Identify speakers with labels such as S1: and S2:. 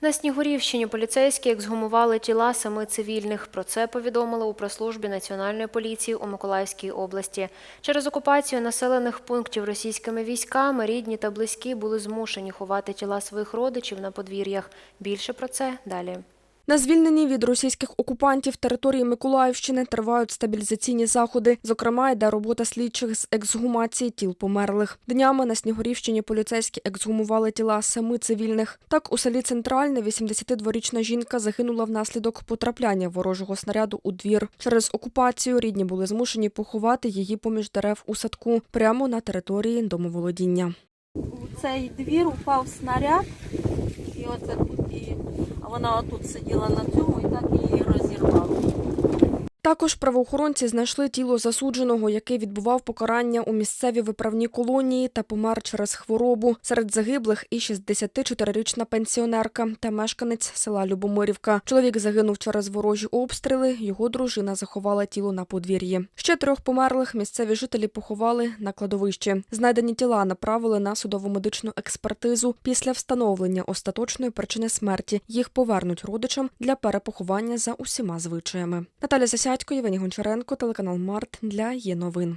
S1: На Снігурівщині поліцейські ексгумували тіла семи цивільних. Про це повідомили у прес-службі Національної поліції у Миколаївській області. Через окупацію населених пунктів російськими військами рідні та близькі були змушені ховати тіла своїх родичів на подвір'ях. Більше про це далі.
S2: На звільненій від російських окупантів території Миколаївщини тривають стабілізаційні заходи. Зокрема, йде робота слідчих з ексгумації тіл померлих. Днями на Снігурівщині поліцейські ексгумували тіла семи цивільних. Так, у селі Центральне 82-річна жінка загинула внаслідок потрапляння ворожого снаряду у двір. Через окупацію рідні були змушені поховати її поміж дерев у садку прямо на території домоволодіння.
S3: у цей двір упав снаряд, і оце вона отут сиділа на цьому і так її розірвало.
S2: Також правоохоронці знайшли тіло засудженого, який відбував покарання у місцевій виправній колонії та помер через хворобу. Серед загиблих і 64-річна пенсіонерка та мешканець села Любомирівка. Чоловік загинув через ворожі обстріли. Його дружина заховала тіло на подвір'ї. Ще трьох померлих місцеві жителі поховали на кладовищі. Знайдені тіла направили на судово-медичну експертизу. Після встановлення остаточної причини смерті їх повернуть родичам для перепоховання за усіма звичаями. Наталя Засядько, Євгеній Гончаренко, телеканал Март для є новин.